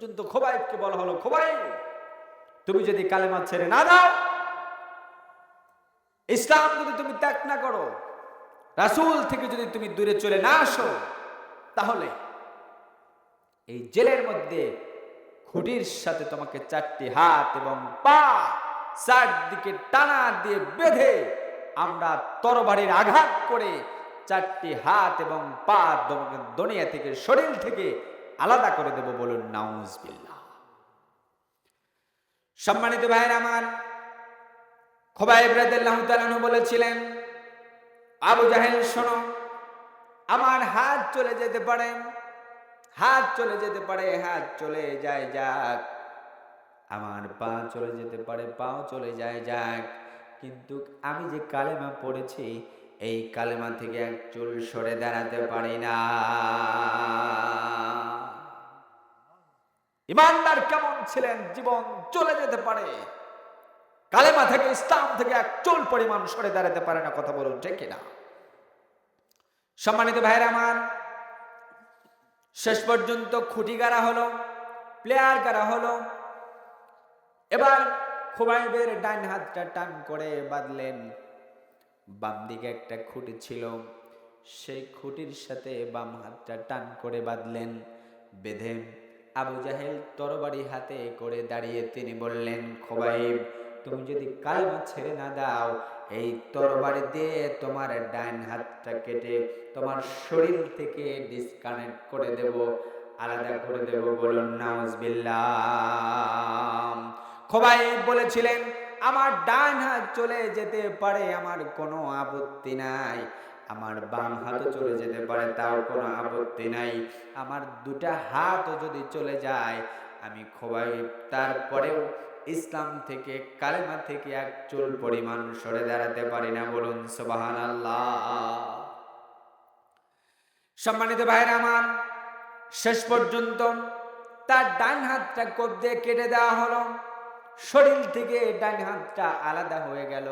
পর্যন্ত খোবাইবকে বলা হলো খোবাই তুমি যদি কালেমা ছেড়ে না দাও, ইসলাম যদি তুমি ত্যাগ না করো, রাসূল থেকে যদি তুমি দূরে চলে না আসো, তাহলে এই জেলের মধ্যে খুঁটির সাথে তোমাকে চারটি হাত এবং পা চারদিকে টানা দিয়ে বেঁধে আমরা তরবারির আঘাত করে চারটি হাত এবং পা দুনিয়া থেকে, শরীর থেকে আলাদা করে দেব বলুন, নাউজবিল্লাহ। সম্মানিত ভাইয়ের আমার রাদিয়াল্লাহু তাআলা বলেছিলেন, আবু জাহেল, শোনো, আমার হাত চলে যেতে পারে, হাত চলে যেতে পারে, হাত চলে যায় যাক। আমার পা চলে যেতে পারে, পাও চলে যায় যাক। কিন্তু আমি যে কালেমা পড়েছি, এই কালেমা থেকে এক চুল সরে দাঁড়াতে পারি না। ইমানদার কেমন ছিলেন জীবন চলে যেতে পারে। কালেমা থেকে, ইসলাম থেকে এক চুল পরিমাণ সরে দাঁড়াতে পারে না, কথা বলুন ঠিক কিনা? সম্মানিত ভাইরা আমার, শেষ পর্যন্ত খুঁটি গাড়া হলো, প্লেয়ার গাড়া হলো, এবার খুবাইবের ডান হাতটা টান করে বাঁধলেন। বাম দিকে একটা খুঁটি ছিল, সেই খুঁটির সাথে বাম হাতটা টান করে বাঁধলেন, বেঁধে আবু জাহেল তরবারি হাতে করে দাঁড়িয়ে তিনি বললেন, খোবাইব, তুমি যদি কালমা ছেড়ে না দাও, এই তরবারি দিয়ে তোমার ডান হাতটা কেটে তোমার শরীর থেকে ডিসকানেক্ট করে দেব, আলাদা করে দেব বলুন, নাউজবিল্লাহ। খোবাই বলেছিলেন, আমার ডান হাত চলে যেতে পারে, আমার কোনো আপত্তি নাই। আমার বাম হাতও চলে যেতে পারে, তাও কোনো আপত্তি নাই। আমার দুটা হাতও যদি চলে যায়, আমি খোবাই। তারপরেও ইসলাম থেকে, কালেমা থেকে এক চুল পরিমাণ সরে দাঁড়াতে পারি না, বলুন সোবাহান সম্মানিত ভাইরা আমার, শেষ পর্যন্ত তার ডান হাতটা কোপ দিয়ে কেটে দেওয়া হলো। শরীর থেকে ডান হাতটা আলাদা হয়ে গেল।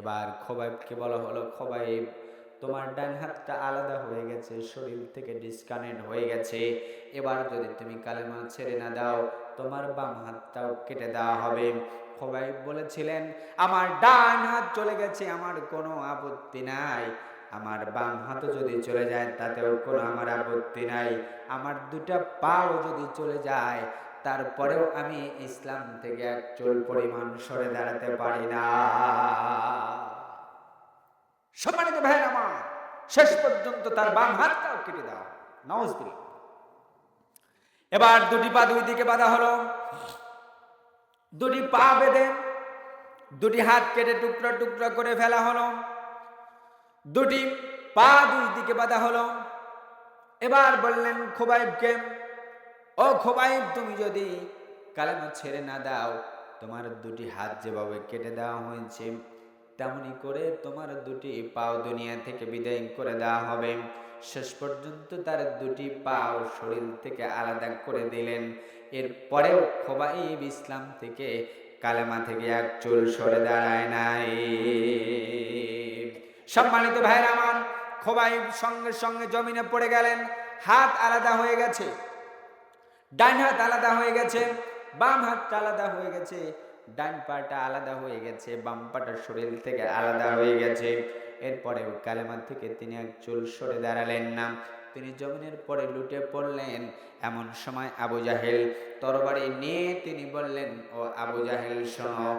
এবার খোবাইবকে বলা হলো, খোবাইব, তোমার ডান হাতটা আলাদা হয়ে গেছে, শরীর থেকে ডিসকানেক্ট হয়ে গেছে। এবার যদি তুমি কালেমা ছেড়ে না দাও, তোমার বাম হাতটাও কেটে দেওয়া হবে। খোবাইব বলেছিলেন, আমার ডান হাত চলে গেছে, আমার কোনো আপত্তি নাই। আমার বাম হাতও যদি চলে যায়, তাতেও কোনো আমার আপত্তি নাই। আমার দুটা পাও যদি চলে যায়, তারপরেও আমি ইসলাম থেকে এক চুল পরিমাণ সরে দাঁড়াতে পারি না। সম্মানিত ভাইয়ের আমার, শেষ পর্যন্ত তার বাম হাতটাও কেটে দাও। নওয়াজ এবার দুটি পা দুই দিকে বাঁধা হলো। দুটি পা বেঁধে দুটি হাত কেটে টুকরা টুকরা করে ফেলা হলো। দুটি পা দুই দিকে বাঁধা হলো। এবার বললেন, খোবাইবকে, ও খোবাইব, তুমি যদি কালেমা ছেড়ে না দাও, তোমার দুটি হাত যেভাবে কেটে দেওয়া হয়েছে তেমনি করে তোমার দুটি পাও দুনিয়া থেকে বিদায় করে দেওয়া হবে। শেষ পর্যন্ত তার দুটি পাও শরীর থেকে আলাদা করে দিলেন। এরপরেও খোবাইব ইসলাম থেকে কালেমা থেকে এক চুল সরে দাঁড়ায় নাই। সম্মানিত ভাইয়ের আমার, খোবাইব সঙ্গে সঙ্গে জমিনে পড়ে গেলেন। হাত আলাদা হয়ে গেছে, ডান হাত আলাদা হয়ে গেছে, বাম হাত আলাদা হয়ে গেছে। ডান পাটা আলাদা হয়ে গেছে, বাম পাটা শরীর থেকে আলাদা হয়ে গেছে। এরপরেও কালেমা থেকে তিনি এক চুল সরে দাঁড়ালেন না। তিনি জমিনের পরে লুটে পড়লেন এমন সময় আবু জাহেল তরবারি নিয়ে তিনি বললেন, ও আবু জাহেল, শোনো।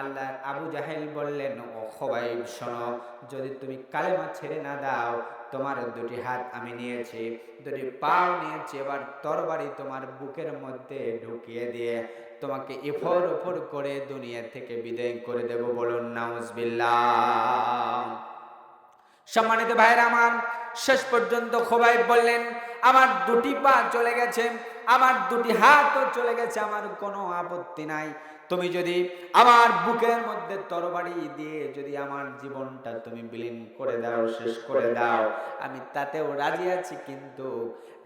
আল্লাহ আবু জাহেল বললেন, ও খোবাইব, শোনো। যদি তুমি কালেমা ছেড়ে না দাও তোমার দুটি হাত আমি নিয়েছি, দুটি পাও নিয়েছি, এবার তরবারি তোমার বুকের মধ্যে ঢুকিয়ে দিয়ে তোমাকে এফর ওফর করে দুনিয়া থেকে বিদায় করে দেব বলুন, নাউজবিল্লাহ। সম্মানিত ভাইয়ের আমার, শেষ পর্যন্ত খোবাই বললেন, আমার দুটি পা চলে গেছে, আমার দুটি হাতও চলে গেছে, আমার কোনো আপত্তি নাই। তুমি যদি আমার বুকের মধ্যে তরবারি দিয়ে যদি আমার জীবনটা তুমি বিলীন করে দাও, শেষ করে দাও, আমি তাতেও রাজি আছি, কিন্তু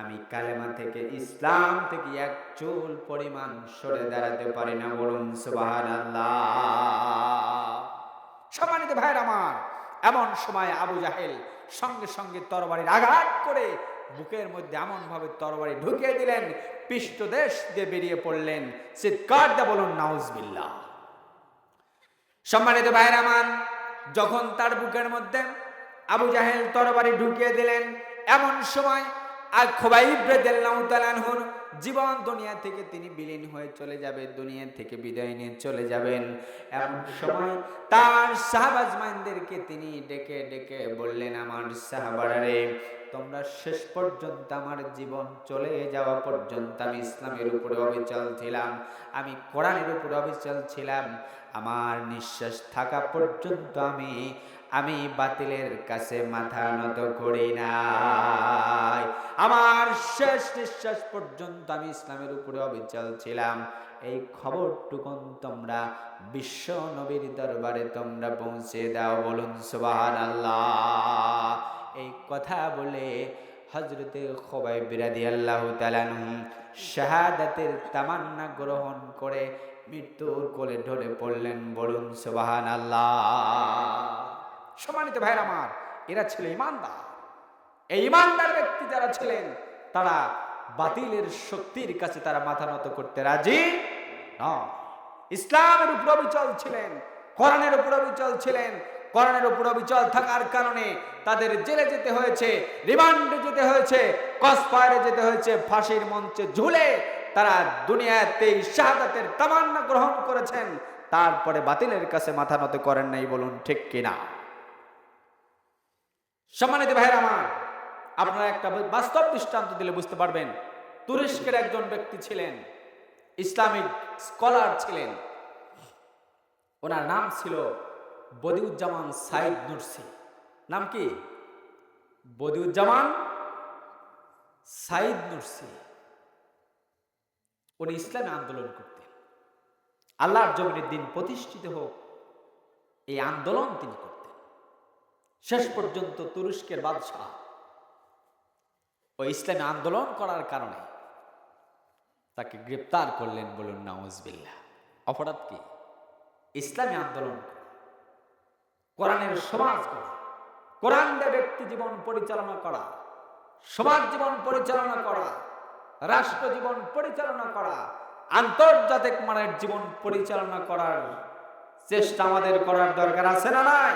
আমি কালেমা থেকে ইসলাম থেকে এক চুল পরিমাণ সরে দাঁড়াতে পারি না, বলুন সুবহানাল্লাহ। সম্মানিত ভাইয়ের আমার, এমন সময় আবু জাহেল সঙ্গে সঙ্গে তরবারির আঘাত করে বুকের মধ্যে এমন ভাবে তরবারি ঢুকিয়ে দিলেন পৃষ্ঠদেশ দিয়ে বেরিয়ে পড়লেন চিৎকার দিয়ে বলুন, নাউজবিল্লাহ। সম্মানিত ভাইয়ের আমার, যখন তার বুকের মধ্যে আবু জাহেল তরবারি ঢুকিয়ে দিলেন, এমন সময় আর খোবাইব রাদিয়াল্লাহু জীবন দুনিয়া থেকে তিনি বিলীন হয়ে চলে যাবে দুনিয়া থেকে বিদায় নিয়ে চলে যাবেন। এমন সময় তার সাহাবাজমানদেরকে তিনি ডেকে ডেকে বললেন, আমার সাহাবারা রে তোমরা শেষ পর্যন্ত আমার জীবন চলে যাওয়া পর্যন্ত আমি ইসলামের উপরে অবিচল ছিলাম, আমি কোরআনের উপরে অবিচল ছিলাম। আমার নিঃশ্বাস থাকা পর্যন্ত আমি আমি বাতিলের কাছে মাথা নত করি নাই। আমার শেষ নিঃশ্বাস পর্যন্ত আমি ইসলামের উপরে অবিচল ছিলাম। এই খবরটুকুন তোমরা বিশ্ব নবীর দরবারে তোমরা পৌঁছে দাও বলুন সুবাহান আল্লাহ এই কথা বলে হজরতে খোবাই বিরাদি আল্লাহ তালানহু শাহাদাতের তামান্না গ্রহণ করে মৃত্যুর কোলে ঢলে পড়লেন। বলুন সুবাহান আল্লাহ সম্মানিত ভাইরা আমার, এরা ছিল ইমানদার এই ইমানদার ব্যক্তি যারা ছিলেন, তারা বাতিলের শক্তির কাছে তারা মাথা নত করতে রাজি ইসলামের উপর অবিচল ছিলেন, কোরআনের উপর অবিচল ছিলেন কোরআনের উপর অবিচল থাকার কারণে তাদের জেলে যেতে হয়েছে, রিমান্ডে যেতে হয়েছে কসফায়ারে যেতে হয়েছে, ফাঁসির মঞ্চে ঝুলে তারা দুনিয়াতে শাহাদাতের তামান্না গ্রহণ করেছেন। তারপরে বাতিলের কাছে মাথা নত করেন নাই বলুন ঠিক কিনা। সম্মানিত ভাইয়ের আমার, আপনারা একটা বাস্তব দৃষ্টান্ত দিলে বুঝতে পারবেন, তুরস্কের একজন ব্যক্তি ছিলেন, ইসলামিক স্কলার ছিলেন। ওনার নাম ছিল বদিউজ্জামান সাইদ নুরসি। নাম কি? বদিউজ্জামান সাইদ নুরসি। উনি ইসলামী আন্দোলন করতেন। আল্লাহর জমিনের দিন প্রতিষ্ঠিত হোক, এই আন্দোলন তিনি করতেন। শেষ পর্যন্ত তুরস্কের বাদশাহ। ওই ইসলামী আন্দোলন করার কারণে তাকে গ্রেপ্তার করলেন বলুন নওয়াজবিল্লা অপরাধ কি? ইসলামী আন্দোলন কোরআনের সমাজ করা। কোরআন ব্যক্তি জীবন পরিচালনা করা। সমাজ জীবন পরিচালনা করা। রাষ্ট্র জীবন পরিচালনা করা। আন্তর্জাতিক মানের জীবন পরিচালনা করার চেষ্টা আমাদের করার দরকার আছে না নাই?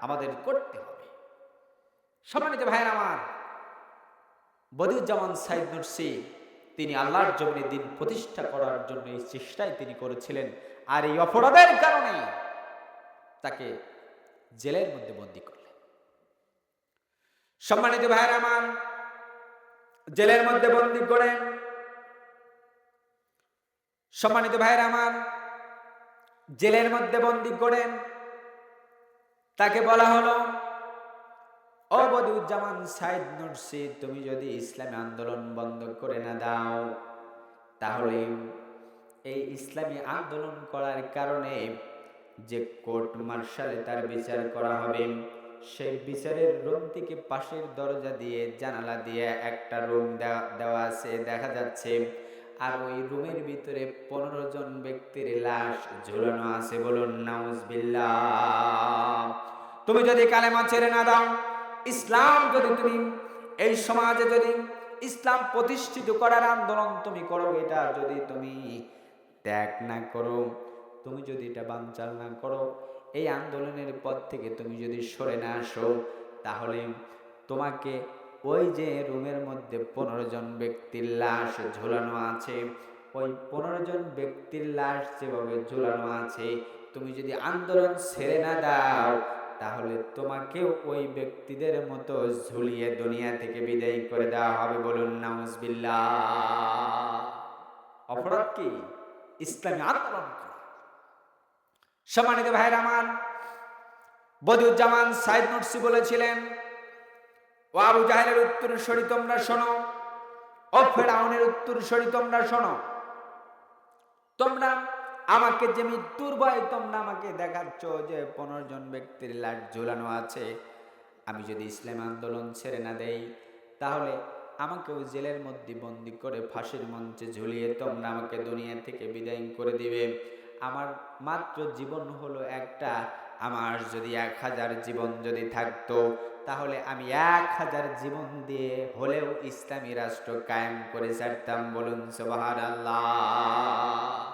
আমাদের করতে হবে। সম্মানিত ভাইয়ের আমার, বদিউজ্জামান সাইদ নুরসি, তিনি আল্লাহর জমিনে দিন প্রতিষ্ঠা করার জন্য এই চেষ্টাই তিনি করেছিলেন। আর এই অপরাধের কারণে তাকে জেলের মধ্যে বন্দী করলেন। সম্মানিত ভাইয়ের আমার, জেলের মধ্যে বন্দী করেন সম্মানিত ভাইয়ের আমার, জেলের মধ্যে বন্দী করেন তাকে বলা হলো অবদুজ্জামান সাইদ নুরসি, তুমি যদি ইসলামী আন্দোলন বন্ধ করে না দাও, তাহলে এই ইসলামী আন্দোলন করার কারণে যে কোর্ট মার্শালে তার বিচার করা হবে, সেই বিচারের রুম থেকে পাশের দরজা দিয়ে, জানালা দিয়ে একটা রুম দেওয়া আছে, দেখা যাচ্ছে। আর ওই রুমের ভিতরে পনেরো জন ব্যক্তির লাশ ঝুলানো আছে বলুন, নাউজবিল্লাহ। তুমি যদি কালেমা ছেড়ে না দাও, ইসলাম যদি তুমি এই সমাজে যদি ইসলাম প্রতিষ্ঠিত করার আন্দোলন তুমি করো, এটা যদি তুমি ত্যাগ না করো তুমি যদি এটা বানচাল না করো, এই আন্দোলনের পথ থেকে তুমি যদি সরে না আসো, তাহলে তোমাকে ওই যে রুমের মধ্যে পনেরো জন ব্যক্তির লাশ ঝোলানো আছে, ওই পনেরো জন ব্যক্তির লাশ যেভাবে ঝোলানো আছে, তুমি যদি আন্দোলন ছেড়ে না দাও, তাহলে তোমাকেও ওই ব্যক্তিদের মতো ঝুলিয়ে দুনিয়া থেকে বিদায় করে দেওয়া হবে বলুন, নাউজবিল্লাহ। অপরাধ কি? ইসলামী আন্দোলন সম্মানিত ভাইয়ের আমার, বদিউজ্জামান সাইদ নুরসি বলেছিলেন, ও আবু জাহেলের উত্তর সরি তোমরা শোনো, ও ফেরাউনের উত্তর সরি তোমরা শোনো। তোমরা আমাকে যে মৃত্যুর ভয় তোমরা আমাকে দেখাচ্ছ যে পনেরো জন ব্যক্তির লাট ঝুলানো আছে, আমি যদি ইসলাম আন্দোলন ছেড়ে না দেই, তাহলে আমাকেও জেলের মধ্যে বন্দি করে ফাঁসির মঞ্চে ঝুলিয়ে তোমরা আমাকে দুনিয়া থেকে বিদায় করে দিবে। আমার মাত্র জীবন হলো একটা। আমার যদি এক হাজার জীবন যদি থাকতো, তাহলে আমি এক হাজার জীবন দিয়ে হলেও ইসলামী রাষ্ট্র কায়েম করে ছাড়তাম বলুন সোবাহার আল্লাহ